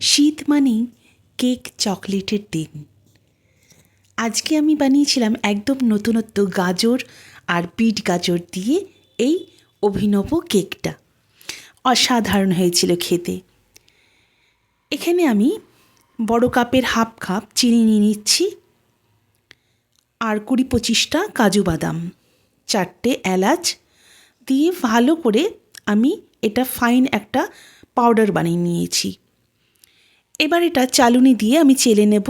শীত মানেই কেক চকলেটের দিন। আজকে আমি বানিয়েছিলাম একদম নতুনত্ব গাজর আর বিট গাজর দিয়ে এই অভিনব কেকটা। অসাধারণ হয়েছিল খেতে। এখানে আমি বড় কাপের হাফ কাপ চিনি নিয়ে নিচ্ছি। আর কুড়ি পঁচিশটা কাজু বাদাম, চারটে এলাচ দিয়ে ভালো করে আমি এটা ফাইন একটা পাউডার বানিয়ে নিয়েছি। এবার এটা চালুনি দিয়ে আমি চেলে নেব।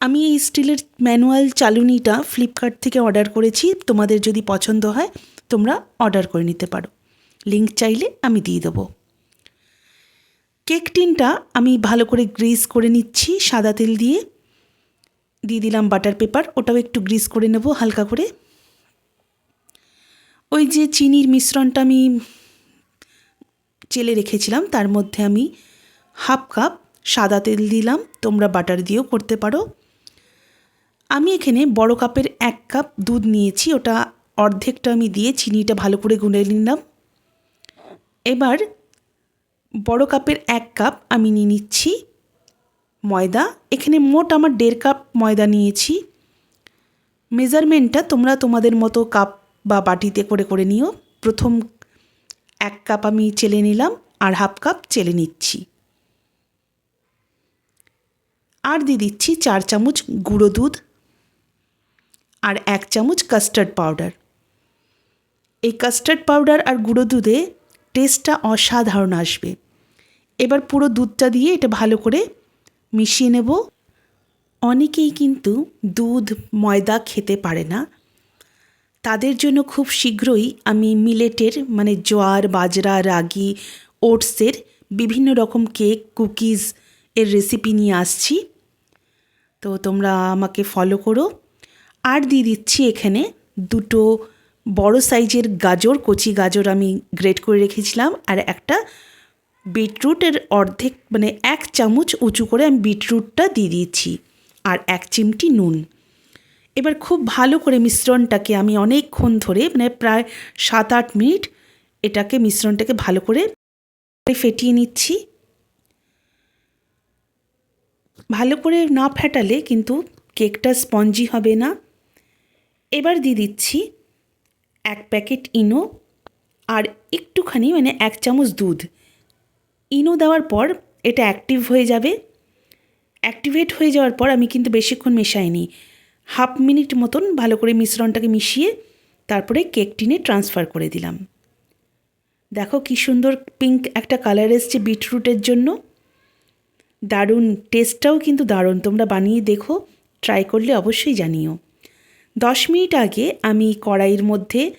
আমি এই স্টিলের ম্যানুয়াল চালুনিটা ফ্লিপকার্ট থেকে অর্ডার করেছি। তোমাদের যদি পছন্দ হয়, তোমরা অর্ডার করে নিতে পারো। লিঙ্ক চাইলে আমি দিয়ে দেবো। কেক টিনটা আমি ভালো করে গ্রিস করে নিচ্ছি সাদা তেল দিয়ে। দিয়ে দিলাম বাটার পেপার, ওটাও একটু গ্রিস করে নেব হালকা করে। ওই যে চিনির মিশ্রণটা আমি চেলে রেখেছিলাম, তার মধ্যে আমি হাফ কাপ সাদা তেল দিলাম, তোমরা বাটার দিয়েও করতে পারো। আমি এখানে বড় কাপের এক কাপ দুধ নিয়েছি, ওটা অর্ধেকটা আমি দিয়ে চিনিটা ভালো করে গুলে নিলাম। এবার বড় কাপের এক কাপ আমি নিয়ে নিচ্ছি ময়দা। এখানে মোট আমার দেড় কাপ ময়দা নিয়েছি। মেজারমেন্টটা তোমরা তোমাদের মতো কাপ বা বাটিতে করে করে নিও। প্রথম এক কাপ আমি চেলে নিলাম আর হাফ কাপ চেলে নিচ্ছি। আর দিয়ে দিচ্ছি চার চামচ গুঁড়ো দুধ আর এক চামচ কাস্টার্ড পাউডার এই কাস্টার্ড পাউডার আর গুঁড়ো দুধে টেস্টটা অসাধারণ আসবে। এবার পুরো দুধটা দিয়ে এটা ভালো করে মিশিয়ে নেব। অনেকেই কিন্তু দুধ, ময়দা খেতে পারে না। তাদের জন্য খুব শীঘ্রই আমি মিলেটের মানে জোয়ার, বাজরা, রাগি, ওটসের বিভিন্ন রকম কেক, কুকিজ এর রেসিপি নিয়ে আসছি। তো তোমরা আমাকে ফলো করো। আর দিয়ে দিচ্ছি এখানে দুটো বড় সাইজের গাজর, কচি গাজর আমি গ্রেট করে রেখেছিলাম। আর একটা বিটরুটের অর্ধেক মানে এক চামচ উঁচু করে আমি বিটরুটটা দিয়ে দিয়েছি। আর এক চিমটি নুন। এবার খুব ভালো করে মিশ্রণটাকে আমি অনেকক্ষণ ধরে মানে প্রায় সাত আট মিনিট এটাকে মিশ্রণটাকে ভালো করে ফেটিয়ে নিচ্ছি। ভালো করে না ফেটালে কিন্তু কেকটা স্পঞ্জি হবে না। এবার দিয়ে দিচ্ছি এক প্যাকেট ইনো আর একটুখানি মানে এক চামচ দুধ। ইনো দেওয়ার পর এটা অ্যাক্টিভ হয়ে যাবে। অ্যাক্টিভেট হয়ে যাওয়ার পর আমি কিন্তু বেশিক্ষণ মেশাইনি। হাফ মিনিট মতন ভালো করে মিশ্রণটাকে মিশিয়ে তারপরে কেক টিনে ট্রান্সফার করে দিলাম। দেখো কি সুন্দর পিঙ্ক একটা কালার এসছে বিটরুটের জন্য। দারুণ টেস্টটাও কিন্তু দারুণ। তোমরা বানিয়ে দেখো ট্রাই করলে অবশ্যই জানিও। দশ মিনিট আগে আমি কড়াইয়ের মধ্যে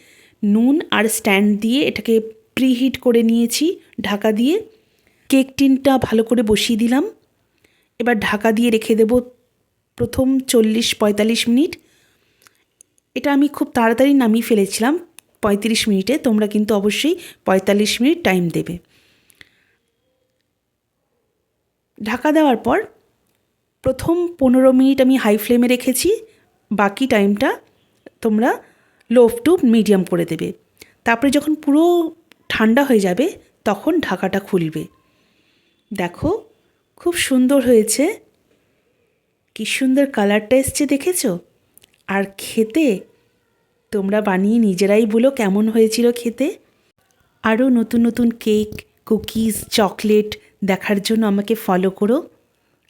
নুন আর স্ট্যান্ড দিয়ে এটাকে প্রিহিট করে নিয়েছি ঢাকা দিয়ে। কেক টিনটা ভালো করে বসিয়ে দিলাম। এবার ঢাকা দিয়ে রেখে দেব প্রথম চল্লিশ, পঁয়তাল্লিশ মিনিট। এটা আমি খুব তাড়াতাড়ি নামিয়ে ফেলেছিলাম, পঁয়ত্রিশ মিনিটে। তোমরা কিন্তু অবশ্যই পঁয়তাল্লিশ মিনিট টাইম দেবে। ঢাকা দেওয়ার পর প্রথম পনেরো মিনিট আমি হাই ফ্লেমে রেখেছি, বাকি টাইমটা তোমরা লো টু মিডিয়াম করে দেবে। তারপরে যখন পুরো ঠান্ডা হয়ে যাবে, তখন ঢাকাটা খুলবে। দেখো, খুব সুন্দর হয়েছে। কি সুন্দর কালারটা এসছে, দেখেছ? আর খেতে তোমরা বানিয়ে নিজেরাই বলো কেমন হয়েছিল খেতে। আরও নতুন নতুন কেক কুকিজ চকলেট দেখার জন্য আমাকে ফলো করো।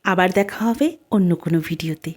আবার দেখা হবে অন্য কোনো ভিডিওতে